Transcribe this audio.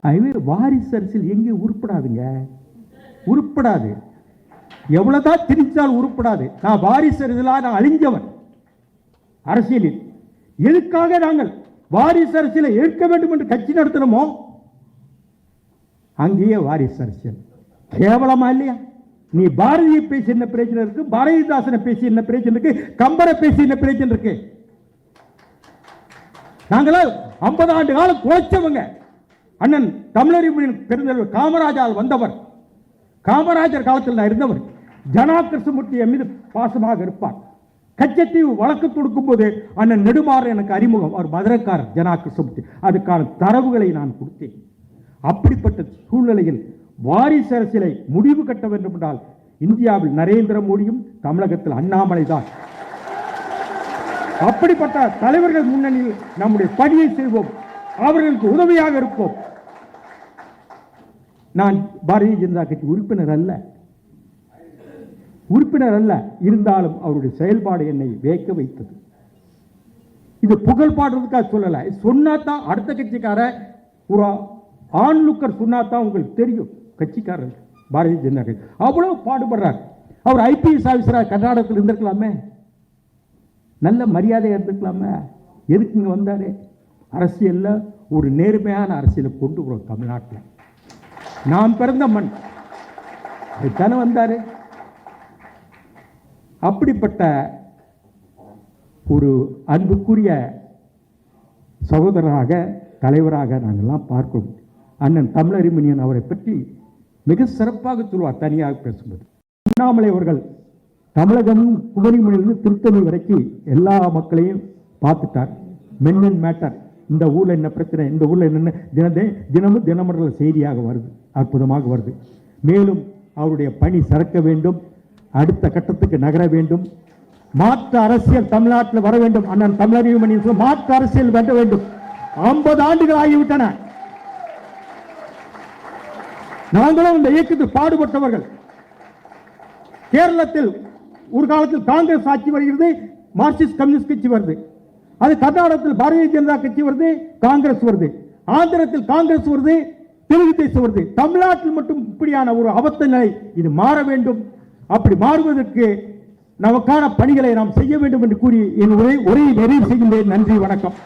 அதுவே வாரிசு அரசியல் எங்கே உருப்படாதுங்க. உருப்படாது. எவ்வளவுதான் திணிச்சால் உருப்படாது. நான் வாரிசு அரசியலா நான் அழிஞ்சவன். அரசியலில். எதுக்காக நாங்கள் வாரிசு அரசியலை ஏற்க வேண்டும் என்று கட்சி நடத்தணுமோ? அங்கேயே வாரிசு அரசியல் கேவலமா இல்லையா? நீ பாரதியை பேசி என்ன பிரச்சனை இருக்கு? பாரதிதாசனை பேசி என்ன பிரச்சனை இருக்கு? கம்பரை பேசி என்ன பிரச்சனை இருக்கு? நாங்களா ஐம்பது ஆண்டு காலம் குறைச்சவங்க அண்ணன் தமிழறிவின் பெருந்தலைவர் காமராஜால் வந்தவர். காமராஜர் காலத்தில் நான் இருந்தவர். ஜனா கிருஷ்ணமூர்த்தி என் மீது பாசமாக இருப்பார். கச்சத்தீவு வழக்கு தொடுக்கும் போது அண்ணன் நெடுமாறு எனக்கு அறிமுகம். அவர் மதுரக்காரர் ஜனா கிருஷ்ணமூர்த்தி அதுக்கான தரவுகளை நான் கொடுத்தேன். அப்படிப்பட்ட சூழ்நிலையில் வாரிசு அரசியலை முடிவு கட்ட வேண்டும் என்றால் இந்தியாவில் நரேந்திர மோடியும் தமிழகத்தில் அண்ணாமலை தான். அப்படிப்பட்ட தலைவர்கள் முன்னணியில் நம்முடைய பணியை செய்வோம். அவர்களுக்கு உதவியாக இருப்போம். நான் பாரதிய ஜனதா கட்சி உறுப்பினர் அல்ல. உறுப்பினர் அல்ல இருந்தாலும் அவருடைய செயல்பாடு என்னை வேக்க வைத்தது. இது புகழ் பாடுறதுக்காக சொல்லலை. சொன்னா தான் அடுத்த கட்சிக்கார ஒரு ஆண் லுக்கர் சொன்னா தான் உங்களுக்கு தெரியும் கட்சிக்காரர் பாரதிய ஜனதா கட்சி. அவ்வளவு பாடுபடுறார். அவர் ஐபிஎஸ் ஆஃபீஸராக கர்நாடகத்தில் இருந்திருக்கலாமே. நல்ல மரியாதையாக இருந்திருக்கலாமே. எதுக்கு இங்கே வந்தாரு? அரசியலில் ஒரு நேர்மையான அரசியலை கொண்டு வரும் தமிழ்நாட்டில். நான் பிறந்த மண். அதுதானே வந்தாரு? அப்படிப்பட்ட ஒரு அன்புக்குரிய சகோதரராக தலைவராக நாங்கள்லாம் பார்க்கிறோம் அண்ணன் தமிழறிமணியன் அவரை பற்றி மிக சிறப்பாக சொல்வார் தனியாக பேசும்போது. அண்ணாமலை அவர்கள் தமிழகம் குமரிமொழியிலிருந்து திருத்தணி வரைக்கும் எல்லா மக்களையும் பார்த்துட்டார். மென் அண்ட் மேட்டர் இந்த ஊர்ல என்ன பிரச்சனை? இந்த ஊர்ல என்னென்ன? தினதே தினமும் தினமடல செய்தியாக வருது. அற்புதமாக வருது. மேலும் அவருடைய பணி சிறக்க வேண்டும். அடுத்த கட்டத்துக்கு நகர வேண்டும். மாற்று அரசியல் தமிழ்நாட்டில் வர வேண்டும். அண்ணன் தமிழறிவுமணி மாற்று அரசியல் வர வேண்டும். ஐம்பது ஆண்டுகள் ஆகிவிட்டன. நாங்களும் இந்த இயக்கத்தில் பாடுபட்டவர்கள். கேரளத்தில் ஒரு காலத்தில் காங்கிரஸ் ஆட்சி வருகிறது மார்க்சிஸ்ட் கம்யூனிஸ்ட் கட்சி வருது. அது கர்நாடகத்தில் பாரதிய ஜனதா கட்சி வருது காங்கிரஸ் வருது. ஆந்திரத்தில் காங்கிரஸ் வருது தெலுங்கு தேசம் வருது தமிழ்நாட்டில் மட்டும் இப்படியான ஒரு அபத்த நிலை இது மாற வேண்டும். அப்படி மாறுவதற்கு நமக்கான பணிகளை நாம் செய்ய வேண்டும் என்று கூறி என் உரை உரையை நிறைவு செய்கின்றேன். நன்றி வணக்கம்.